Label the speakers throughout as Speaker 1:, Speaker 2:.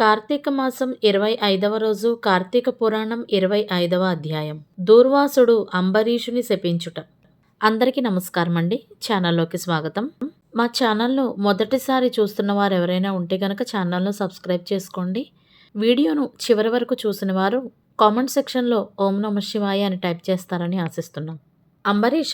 Speaker 1: కార్తీక మాసం ఇరవై ఐదవ రోజు కార్తీక పురాణం ఇరవై ఐదవ అధ్యాయం. దూర్వాసుడు అంబరీషుని శపించుట. అందరికీ నమస్కారం అండి ఛానల్లోకి స్వాగతం. మా ఛానల్ను మొదటిసారి చూస్తున్న వారు ఎవరైనా ఉంటే కనుక ఛానల్ను సబ్స్క్రైబ్ చేసుకోండి. వీడియోను చివరి వరకు చూసిన వారు కామెంట్ సెక్షన్లో ఓం నమ శివాయ అని టైప్ చేస్తారని ఆశిస్తున్నాం. అంబరీష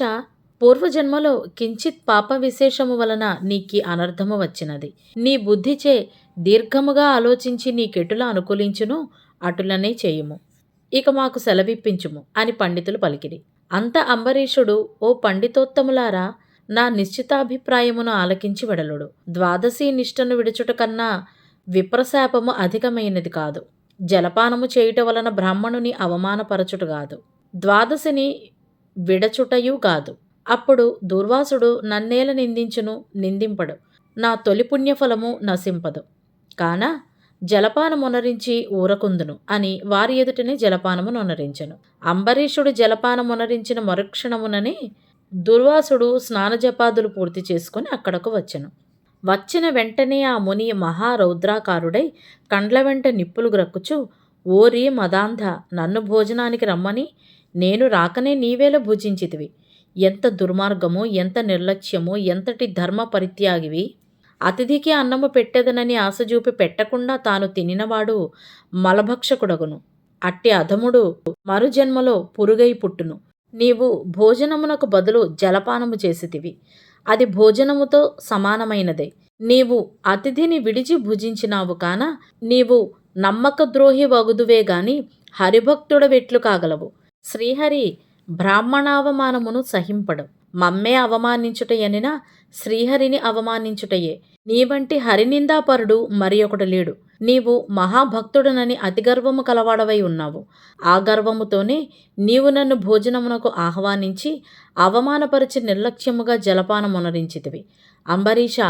Speaker 1: పూర్వజన్మలో కించిత్ పాప విశేషము వలన నీకి అనర్థము వచ్చినది. నీ బుద్ధిచే దీర్ఘముగా ఆలోచించి నీకెటుల అనుకూలించును అటులనే చేయుము. ఇక మాకు సెలవిప్పించుము అని పండితులు పలికిరి. అంత అంబరీషుడు ఓ పండితోత్తములారా నా నిశ్చితాభిప్రాయమును ఆలకించి వెడలుడు. ద్వాదశి నిష్టను విడుచుట కన్నా విప్రశాపము అధికమైనది కాదు. జలపానము చేయుట వలన బ్రాహ్మణుని అవమానపరచుట కాదు. ద్వాదశిని విడచుటయు కాదు. అప్పుడు దుర్వాసుడు నన్నేల నిందించును నిందింపడు. నా తొలి పుణ్యఫలము నశింపదు. కాన? జలపానమునరించి ఊరకుందును అని వారి ఎదుటనే జలపానము నొనరించెను అంబరీషుడు జలపానమునరించిన మరుక్షణముననే దుర్వాసుడు స్నానజపాదులు పూర్తి చేసుకుని అక్కడకు వచ్చెను. వచ్చిన వెంటనే ఆ ముని మహారౌద్రాకారుడై కండ్ల వెంట నిప్పులు గ్రక్కుచు ఓరి మదాంధ నన్ను భోజనానికి రమ్మని నేను రాకనే నీవేల భుజించితివి. ఎంత దుర్మార్గము ఎంత నిర్లక్ష్యము ఎంతటి ధర్మ పరిత్యాగివి అతిథికి అన్నము పెట్టెదనని ఆశ చూపి పెట్టకుండా తాను తినినవాడు మలభక్షకుడగును. అట్టి అధముడు మరుజన్మలో పురుగై పుట్టును. నీవు భోజనమునకు బదులు జలపానము చేసితివి. అది భోజనముతో సమానమైనదే. నీవు అతిథిని విడిచి భుజించినావు కాన నీవు నమ్మక ద్రోహి వగుదువే గాని హరిభక్తుడవెట్లు కాగలవు. శ్రీహరి బ్రాహ్మణావమానమును సహింపడు. మమ్మే అవమానించుటయనినా శ్రీహరిని అవమానించుటయే. నీవంటి హరినిందాపరుడు మరి ఒకడు లేడు. నీవు మహాభక్తుడనని అతిగర్వము కలవాడవై ఉన్నావు. ఆ గర్వముతోనే నీవు నన్ను భోజనమునకు ఆహ్వానించి అవమానపరిచి నిర్లక్ష్యముగా జలపానమునరించితివి. అంబరీష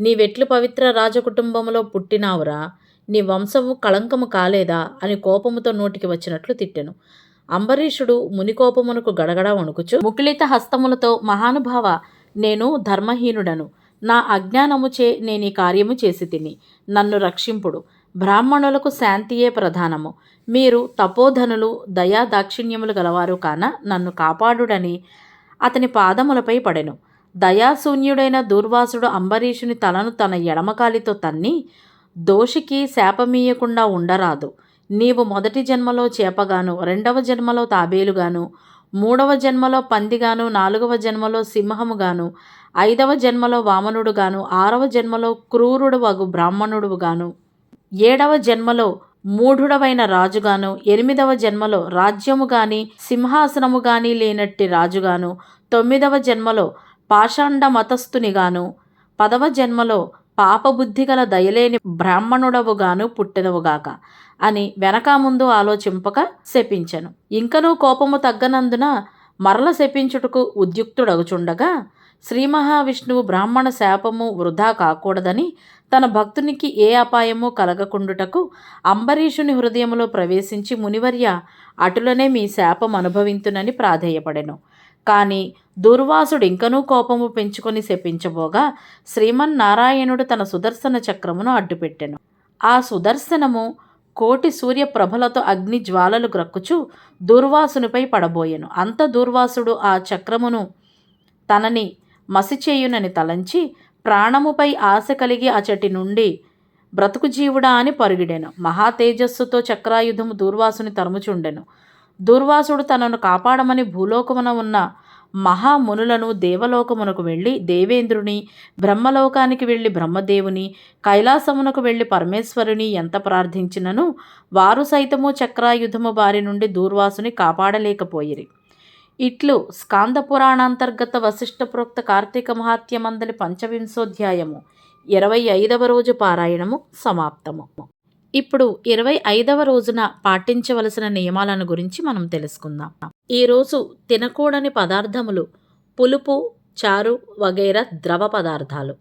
Speaker 1: నీవెట్లు పవిత్ర రాజకుటుంబంలో పుట్టినావురా. నీ వంశము కళంకము కాలేదా అని కోపముతో నోటికి వచ్చినట్లు తిట్టెను. అంబరీషుడు మునికోపమునకు గడగడ వణుకుచు ముకులిత హస్తములతో మహానుభావ నేను ధర్మహీనుడను. నా అజ్ఞానముచే నేను ఈ కార్యము చేసి తిని. నన్ను రక్షింపుడు. బ్రాహ్మణులకు శాంతియే ప్రధానము. మీరు తపోధనులు దయా దాక్షిణ్యములు గలవారు కాన నన్ను కాపాడుడని అతని పాదములపై పడెను. దయాశూన్యుడైన దూర్వాసుడు అంబరీషుని తలను తన ఎడమకాలితో తన్ని దోషికి శాపమీయకుండా ఉండరాదు. నీవు మొదటి జన్మలో చేపగాను రెండవ జన్మలో తాబేలుగాను మూడవ జన్మలో పందిగాను నాలుగవ జన్మలో సింహముగాను ఐదవ జన్మలో వామనుడుగాను ఆరవ జన్మలో క్రూరుడు వగు బ్రాహ్మణుడుగాను. ఏడవ జన్మలో మూఢుడవైన రాజుగాను ఎనిమిదవ జన్మలో రాజ్యము గాని సింహాసనము గాని లేనట్టి రాజుగాను తొమ్మిదవ జన్మలో పాషాండ మతస్థునిగాను పదవ జన్మలో పాపబుద్ధి గల దయలేని బ్రాహ్మణుడవుగాను పుట్టినవుగాక అని వెనక ముందు ఆలోచింపక శపించెను. ఇంకనూ కోపము తగ్గనందున మరల శపించుటకు ఉద్యుక్తుడగుచుండగా శ్రీ మహావిష్ణువు బ్రాహ్మణ శాపము వృధా కాకూడదని తన భక్తునికి ఏ అపాయము కలగకుండుటకు అంబరీషుని హృదయంలో ప్రవేశించి మునివర్య అటులనే మీ శాపం అనుభవింతునని ప్రాధేయపడెను. కానీ దుర్వాసుడు ఇంకనూ కోపము పెంచుకొని శపించబోగా శ్రీమన్నారాయణుడు తన సుదర్శన చక్రమును అడ్డుపెట్టెను. ఆ సుదర్శనము కోటి సూర్యప్రభలతో అగ్ని జ్వాలలు గ్రక్కుచు దూర్వాసునిపై పడబోయెను. అంత దూర్వాసుడు ఆ చక్రమును తనని మసిచేయునని తలంచి ప్రాణముపై ఆశ కలిగి అచటి నుండి బ్రతుకు జీవుడా అని పరుగిడెను. మహా తేజస్సుతో చక్రాయుధము దూర్వాసుని తరుముచుండెను. దూర్వాసుడు తనను కాపాడమని భూలోకమున ఉన్న మహామునులను దేవలోకమునకు వెళ్ళి దేవేంద్రుని బ్రహ్మలోకానికి వెళ్ళి బ్రహ్మదేవుని కైలాసమునకు వెళ్ళి పరమేశ్వరుని ఎంత ప్రార్థించినను వారు సైతము చక్రాయుధము బారి నుండి దూర్వాసుని కాపాడలేకపోయిరి. ఇట్లు స్కాంద పురాణాంతర్గత వశిష్ఠ ప్రోక్త కార్తీక మహాత్యమందలి పంచవింశోధ్యాయము ఇరవై ఐదవ రోజు పారాయణము సమాప్తము. ఇప్పుడు ఇరవై ఐదవ రోజున పాటించవలసిన నియమాలను గురించి మనం తెలుసుకుందాం. ఈరోజు తినకూడని పదార్థములు పులుపు చారు వగైరా ద్రవ పదార్థాలు.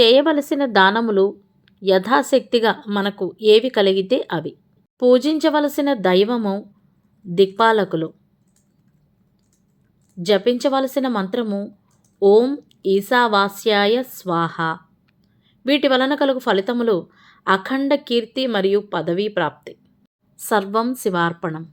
Speaker 1: చేయవలసిన దానములు యథాశక్తిగా మనకు ఏవి కలిగితే అవి. పూజించవలసిన దైవము దిక్పాలకులు. జపించవలసిన మంత్రము ఓం ఈశావాస్యాయ స్వాహ. వీటి వలన కలుగు ఫలితములు అఖండ కీర్తి మరియు పదవీ ప్రాప్తి. సర్వం శివార్పణం.